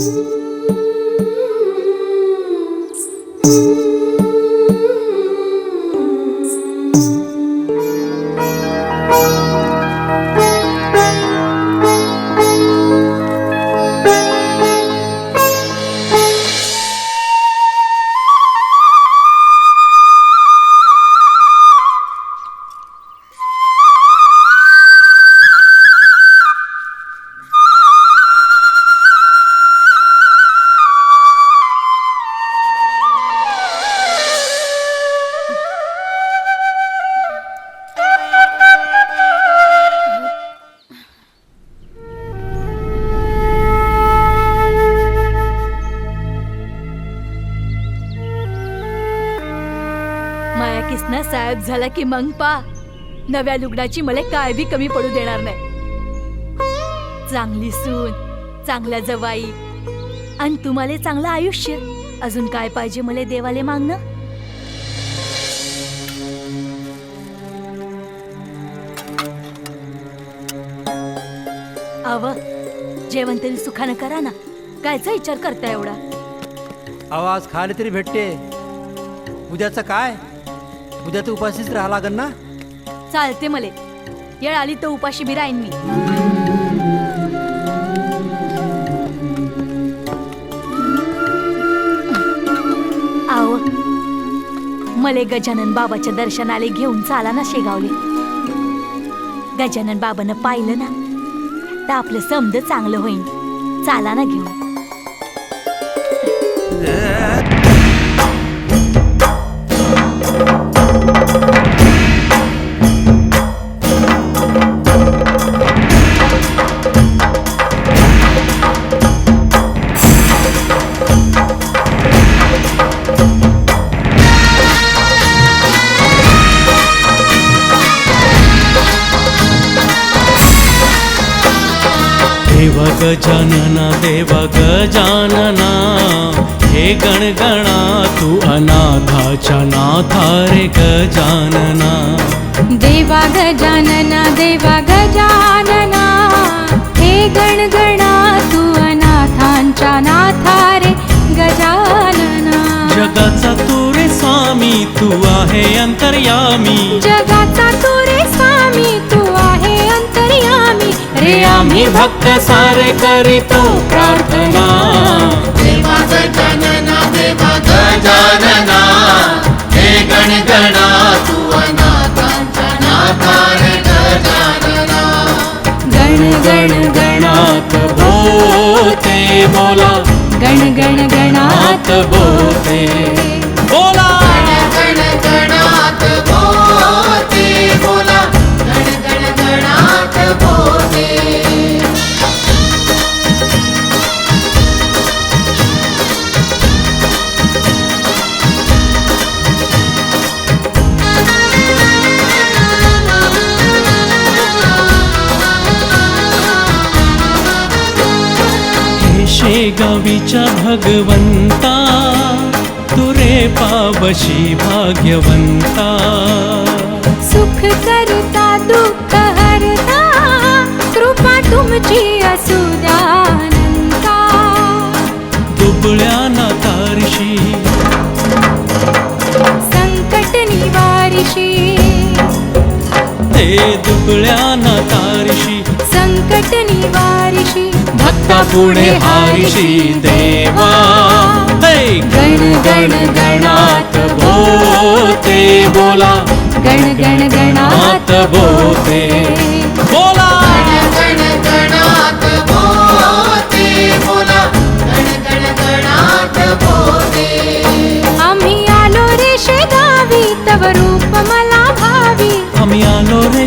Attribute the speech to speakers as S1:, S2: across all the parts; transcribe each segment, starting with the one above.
S1: Podcast. ना साहेब झाला की मग पा. नव्या लुगडाची मला काय बी कमी पडू देणार नाही. चांगली सून चांगल्या जवाई. आणि तुम्हाला चांगलं आयुष्य. अजून काय पाहिजे मला देवाले मागणं? अव जेवण तरी सुखानं करा ना. कायचा विचार करता एवढा?
S2: आवाज खायला तरी भेटते. उद्याचं काय? उद्या तर उपाशीच राहा लागन ना?
S1: चालते मले. येळ आली तर उपाशी बी राहीन मी. आव मले गजानन बाबाच्या दर्शनाले घेऊन चाला ना शेगावले. गजानन बाबानं पाहिलं ना तर आपलं समज चांगलं होईल चाला ना घेऊन.
S3: देव गजानना देव गजानना हे गणगणा तू अनाथाच्या नाथा रे गजानना
S4: देवा गजानना देवा गजानना हे गणगणा तू अनाथांच्या नाथा रे गजानना
S3: जगाचा तू रे स्वामी तू आहे अंतर्यामी.
S4: जगाचा तू रे आम्ही
S3: भक्त सारे करीतो प्रार्थना।
S5: देवा देवा
S3: तुझे गावीच्या भगवन्ता तुरे पावशी भाग्यवन्ता। पुढे हारिशी देवा।
S4: गण गण गणात
S3: बोते बोला।
S4: गण गण
S3: नाथ
S4: गणात
S3: बोते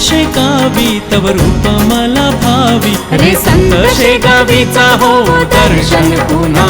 S4: शेगावी तव रूप मला भावी.
S3: रे
S4: संत
S3: शेगावीचा हो दर्शन पुन्हा.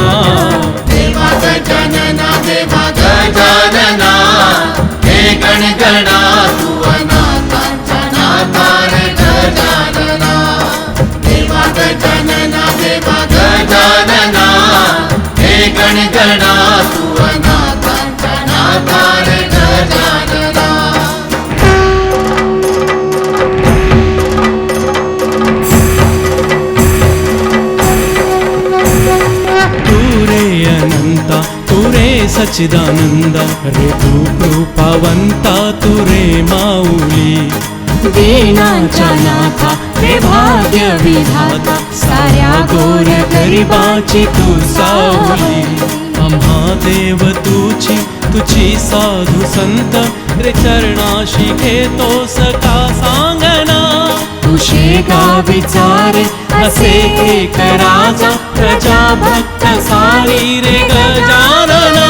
S5: तू
S3: कृपावंता तू रे माऊली दीनाच्या नाथा रे भाग्य विधाता साऱ्या गोर गरिबाची तू सावली आम्हा देव तुची तुझी साधू संत रे चरणाशी घेतो सका सांगना तू शेगा विचारे असे एक राजा प्रजा भक्त सारी रे गजानना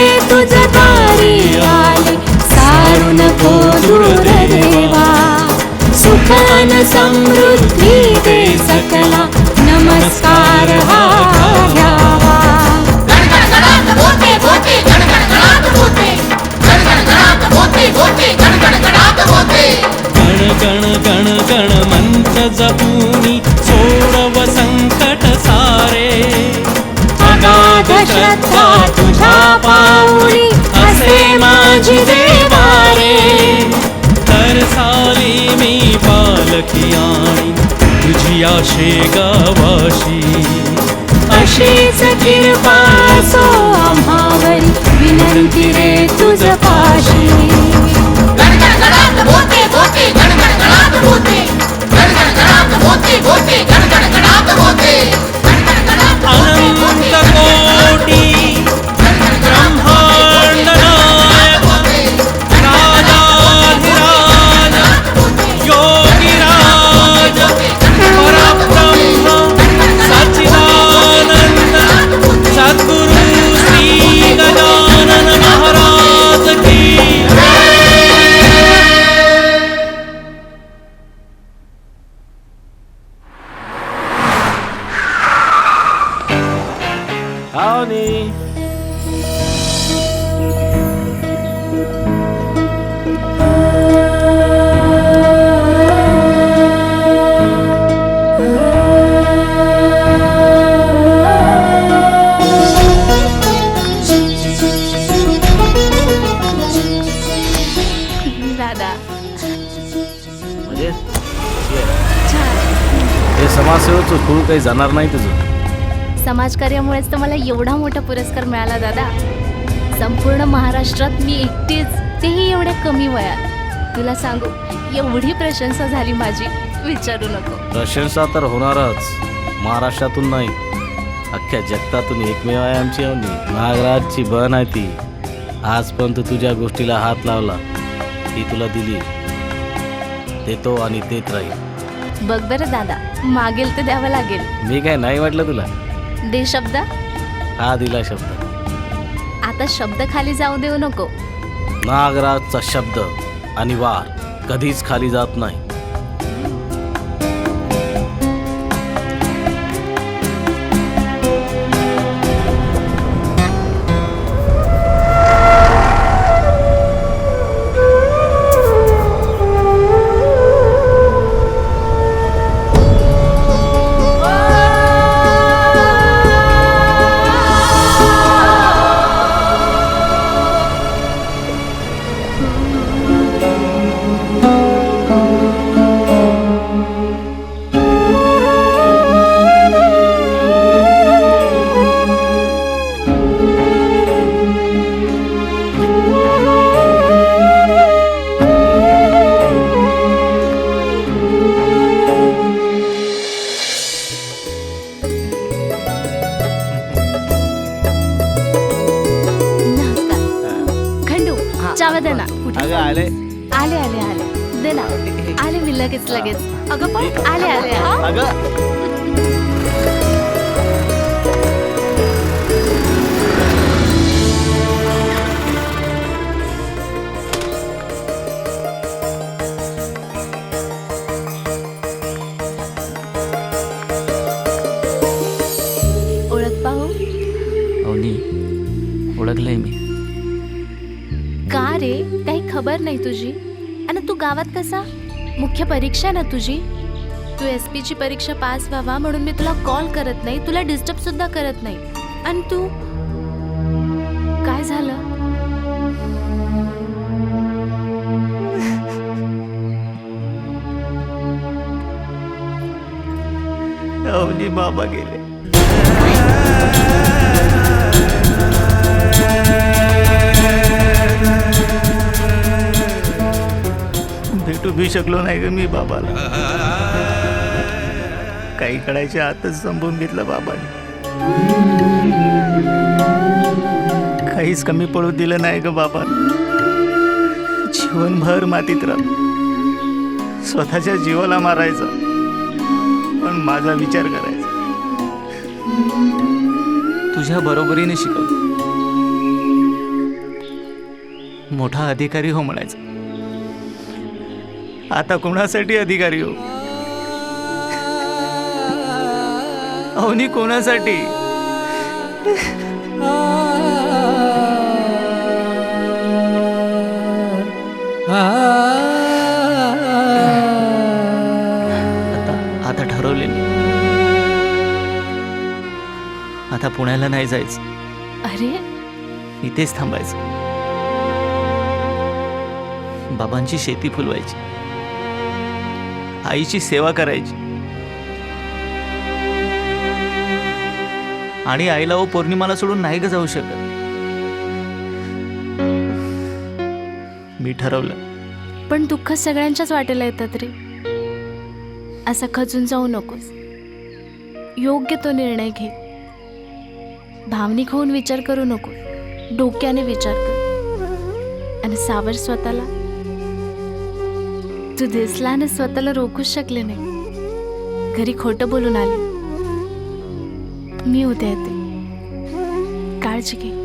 S4: तुझ दारी आली. सारू नको दुर्देवा सुखान समृद्धी दे सकला. नमस्कार हा
S6: पालखी आणि तुझी आशे गावाशी।
S4: अशीच कृपा सो आम्हावरी विनंती रे तुझ पाशी।
S3: गणगण गणात बोलते बोलते गणगण गणात बोलते गणगण गणात बोलते बोलते
S7: समाजसेवेचं काही जाणार नाही तुझं
S5: समाजकार्यामुळेच तर मला एवढा मोठा पुरस्कार मिळाला दादा. संपूर्ण महाराष्ट्रात मी एकटीच तेही एवढ्या कमी वयात. तुला सांगू एवढी प्रशंसा झाली माझी विचारू नको.
S7: प्रशंसा तर होणारच महाराष्ट्रातून नाही. अख्ख्या जगतातून एकमेव आहे आमची अवनी नागराजची बन आहे ती. आजपर्यंत तुझ्या गोष्टीला हात लावला. ती तुला दिली. देतो आणि देत राहील.
S5: बघ बरं दादा मागेल तर द्यावं लागेल.
S7: मी काय नाही म्हटलं तुला?
S5: दे शब्द.
S7: हा दिला शब्द.
S5: आता शब्द खाली जाऊ देऊ नको.
S7: नागराजचा शब्द आणि वार कधीच खाली जात नाही.
S5: चावा दे ना
S7: अगं आले
S5: आले. आले आले दे ना. आले मी लगेच लगेच. अगं पण आले आले हा?
S7: अगं.
S5: ओळख पाहू?
S8: अवनी ओळखलंय मी.
S5: खबर नाही तुझी? आणि तू गावात कसा? मुख्य परीक्षा ना तुझी? तू एस पीची परीक्षा पास व्हावा म्हणून मी तुला कॉल करत नाही तुला डिस्टर्ब सुद्धा करत नाही. आणि तू? काय झालं?
S9: अवनी बाबा गेले. भेटू शकलो नाही ग मी बाबाला. काही कळायच्या आतच संपवून घेतलं बाबाने. काहीच कमी पडू दिलं नाही ग बाबा जीवनभर मातीत राह. स्वतःच्या जीवाला मारायचा. पण माझा विचार करायचा. तुझ्या बरोबरीने शिकव. मोठा अधिकारी हो म्हणायचा. आता कोणासाठी अधिकारी हो? अवनी कोणासाठी? आता आता ठरवले मी. आता पुण्याला नाही जायचं.
S5: अरे?
S9: इथेच थांबायचं. बाबांची शेती फुलवायची. आईची सेवा करायची. आणि आईला ओ पौर्णिमाला सोडून नाही ग जाऊ शकत. मी ठरवलं.
S5: पण दुःख सगळ्यांच्याच वाटेला येतात रे. असा खचून जाऊ नकोस. योग्य तो निर्णय घे. भावनिक होऊन विचार करू नको. डोक्याने विचार कर. आणि सावर स्वतःला तू दिसला आणि स्वतःला रोखूच शकले नाही. घरी खोटं बोलून आले. मी उद्या येते. काळजी घे.